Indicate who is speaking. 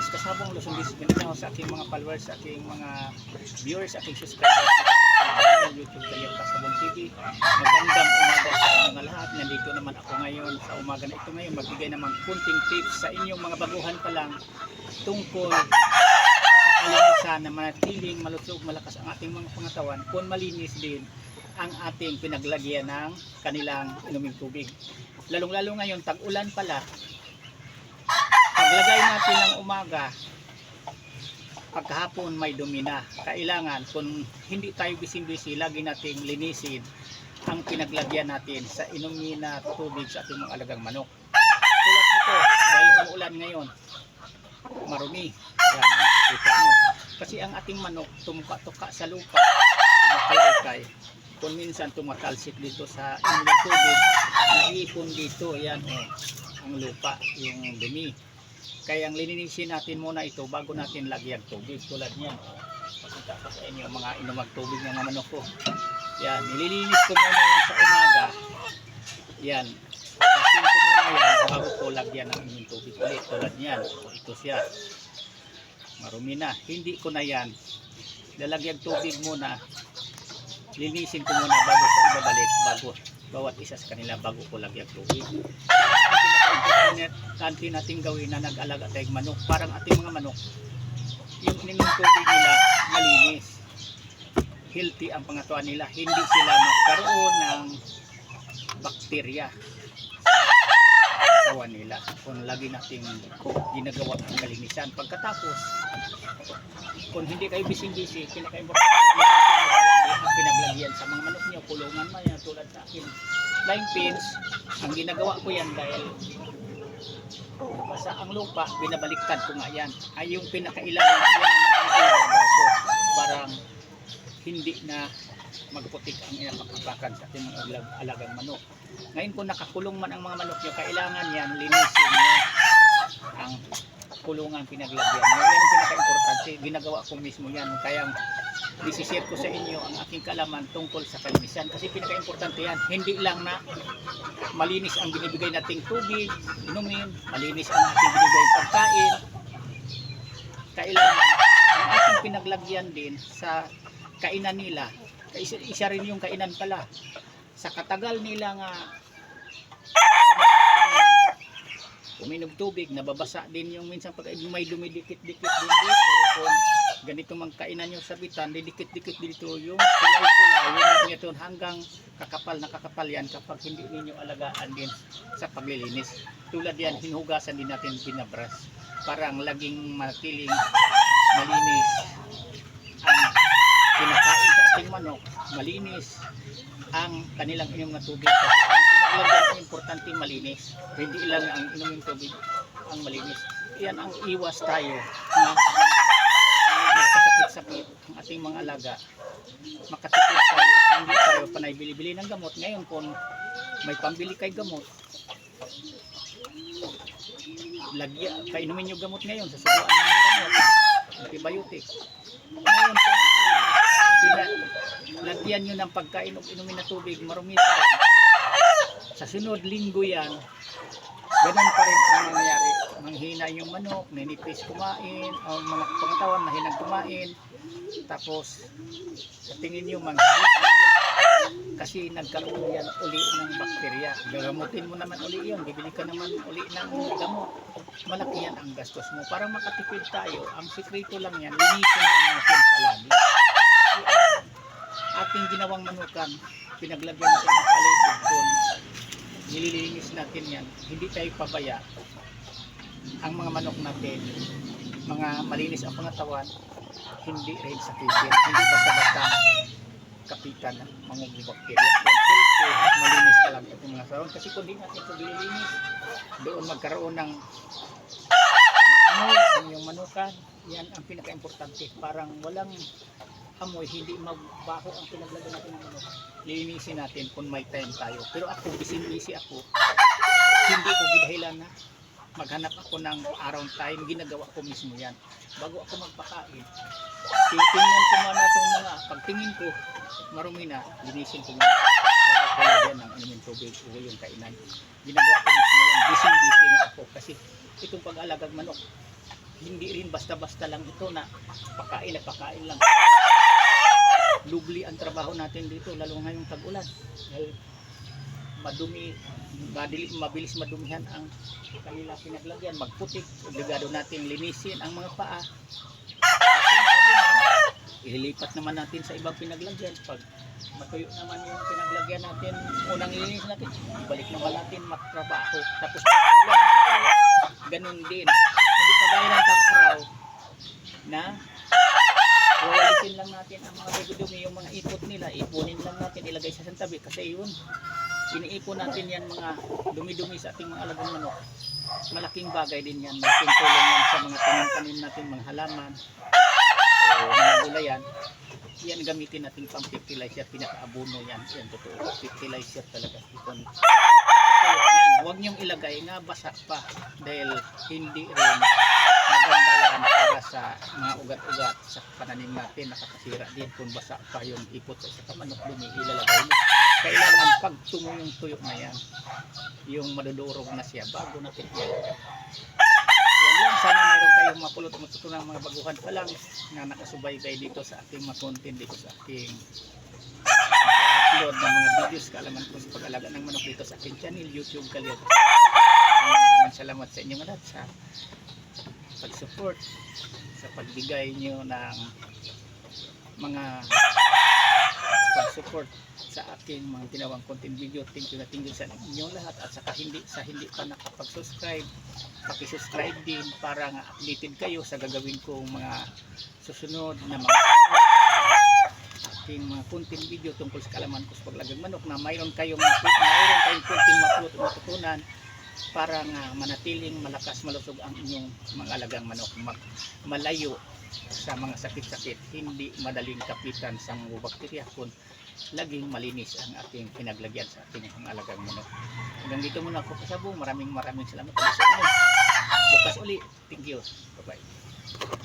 Speaker 1: guys, kasabong Luzon Discipline ako sa aking mga followers, sa aking mga viewers, sa aking subscribers sa YouTube channel Kasabong TV. Magandang umaga sa mga lahat. Nandito naman ako ngayon sa umaga na ito ngayon. Magbigay naman kunting tips sa inyong mga baguhan pa lang tungkol sa kalinisan na manatiling malusog, malakas ang ating mga pangatawan kung malinis din ang ating pinaglagyan ng kanilang inuming tubig. Lalong-lalo ngayon, tag-ulan pala, paglagay natin ng umaga, pagkahapon may dumi na. Kailangan kung hindi tayo busy-busy, lagi nating linisin ang pinaglagyan natin sa inumin na tubig sa ating mga alagang manok. Tulad nito, dahil umuulan ngayon, marumi. Yan, kita nyo. Kasi ang ating manok, tumuka-tuka sa lupa, tumukalaykay. Kung minsan tumatalsik dito sa inyong tubig, naiipon dito, yan oh, ang lupa, yung dumi. Kaya ang lininisin natin muna ito bago natin lagyan tubig tulad niyan. Pakita ko sa inyo mga inumag tubig ng manok ko. Yan, nililinis ko muna yan sa umaga. Yan. Pasin ko muna yan bago ko lagyan ng inyong tubig ulit tulad niyan. O, ito siya. Marumi na. Hindi ko na yan. Lalagyan tubig muna. Linisin ko muna bago ko ibabalik. Bago bawat isa sa kanila bago ko lagyan tubig pinaka-importante natin gawin na nag-alaga tayong manok. Parang ating mga manok, yung ininom tubig nila malinis. Healthy ang pangatuan nila. Hindi sila magkaroon ng bakterya katawan nila. Kung lagi nating ginagawa ang kalinisan. Pagkatapos, kung hindi kayo busy-busy, pinaka-importante linisin ang pinaglagyan sa mga manok niyo, kulungan man yan tulad sa akin. Line pins, ang ginagawa ko yan dahil basta ang lupa, binabaliktad ko nga yan. Ay yung pinakailalim, yan ang. Parang hindi na magputik ang inapakapakan sa ating mga alag- alagang manok. Ngayon kung nakakulong man ang mga manok nyo, kailangan yan linisin nyo ang kulungan pinaglagyan nyo. Yan pinaka-importante. Ginagawa ko mismo yan. Kaya isishare ko sa inyo ang aking kalaman tungkol sa kalinisan. Kasi pinaka-importante yan. Hindi lang na malinis ang binibigay nating tubig, inumin, malinis ang ating binibigay pagkain. Kailangan ang ating pinaglagyan din sa kainan nila. Isa, isa rin yung kainan pala. Sa katagal nila nga uminom tubig, nababasa din yung minsan pag may dumidikit-dikit din dito. Kung ganito mang kainan nyo sa bitan, didikit-dikit dito yung kulay-kulay, yung hanggang kakapal na kakapal yan kapag hindi ninyo alagaan din sa paglilinis. Tulad yan, hinugasan din natin binabras para ang laging matiling malinis ang kinakain sa ating manok, malinis ang kanilang inyong na tubig. Kasi ang pinaglagyan importante malinis. Hindi lang ang inumin tubig ang malinis. Yan ang iwas tayo na magkasakit-sakit ang ating mga alaga. Makatipid tayo, hindi tayo panay bili-bili ng gamot. Ngayon kung may pambili kay gamot, lagya, kainumin nyo gamot ngayon, sasubuan ng gamot, antibiotic. Ngayon pina, lagyan nyo ng pagkain o inumin na tubig, marumi. Sa sunod linggo yan, ganun pa rin ang nangyayari. Manghina yung manok, ninipis kumain, o mga pangatawan, mahinang kumain. Tapos, sa tingin nyo, manghina. Kasi nagkaroon yan uli ng bakterya. Gagamutin mo naman uli yun, bibili ka naman uli ng gamot. Malaki yan ang gastos mo. Para makatipid tayo, ang sikreto lang yan, linisin lang natin palagi ating ginawang manukan, pinaglagyan natin ng paligid nililinis natin yan, hindi tayo pabaya. Ang mga manok natin, mga malinis ang pangatawan, hindi rin sakitin, hindi basta-basta kapitan ng mga bakterya. Malinis ka lang itong mga saron. Kasi kung di natin ito nililinis, doon magkaroon ng ang iyong manukan. Yan ang pinaka-importante. Parang walang amoy, hindi magbaho ang pinaglagyan natin ng manok. Lilinisin natin kung may time tayo. Pero ako, busy-busy ako. Hindi ko gidahilan na maghanap ako ng araw time. Ginagawa ko mismo yan. Bago ako magpakain, titingnan ko muna itong mga, pagtingin ko, marumi na, linisin ko muna. Bago ko ng inumin tubig o yung kainan. Ginagawa ko mismo yan. Busy-busy nga ako. Kasi itong pag-alagag manok, hindi rin basta-basta lang ito na pakain at pakain lang. Lubli ang trabaho natin dito, lalo ngayong tag-ulan. Dahil madumi, madili, mabilis madumihan ang kanila pinaglagyan, magputik, obligado natin linisin ang mga paa. Ililipat naman natin sa ibang pinaglagyan. Pag matuyo naman yung pinaglagyan natin, unang linis natin, ibalik naman natin magtrabaho. Tapos ganun din. Hindi kagaya ng tag-araw na wawalisin lang natin ang mga dumi yung mga ipot nila, ipunin lang natin, ilagay sa santabi kasi yun, iniipon natin yan mga dumi-dumi sa ating mga alagang manok. Malaking bagay din yan, malaking tulong yan sa mga tanim-tanim natin, mga halaman, o mga gulayan. Yan gamitin natin pang fertilizer, pinaka-abono yan. Yan totoo, fertilizer talaga. Totoo yan. Huwag niyong ilagay nga basa pa dahil hindi rin maganda yan para sa mga ugat-ugat sa pananim natin nakakasira din kung basa pa yung ipot sa isa manok dumi ilalagay mo kailangan pag tumo yung tuyo na yan yung madudurog na siya bago natin ilalagay yan lang. Sana mayroon kayong mapulot matutunan mga baguhan pa lang na nakasubaybay dito sa ating mga content dito sa ating upload ng mga videos. Kaalaman ko sa pag-alaga ng manok dito sa aking channel YouTube Kalyat maraming salamat sa inyong lahat sa pag-support sa pagbigay nyo ng mga pag-support sa aking mga ginawang content video. Thank you na thank you sa inyo lahat at saka hindi sa hindi pa nakapag-subscribe, paki-subscribe din para nga updated kayo sa gagawin kong mga susunod na mga aking mga content video tungkol sa kalaman ko sa paglagang manok na mayroon kayong mayroon kayong o matutunan para nga manatiling malakas malusog ang inyong mga alagang manok. Mag- malayo sa mga sakit-sakit. Hindi madaling kapitan sa mga bakterya kun laging malinis ang ating pinaglagyan sa ating mga alagang manok. Hanggang dito muna ako kasabong. Maraming maraming salamat. Bukas uli thank you. Bye bye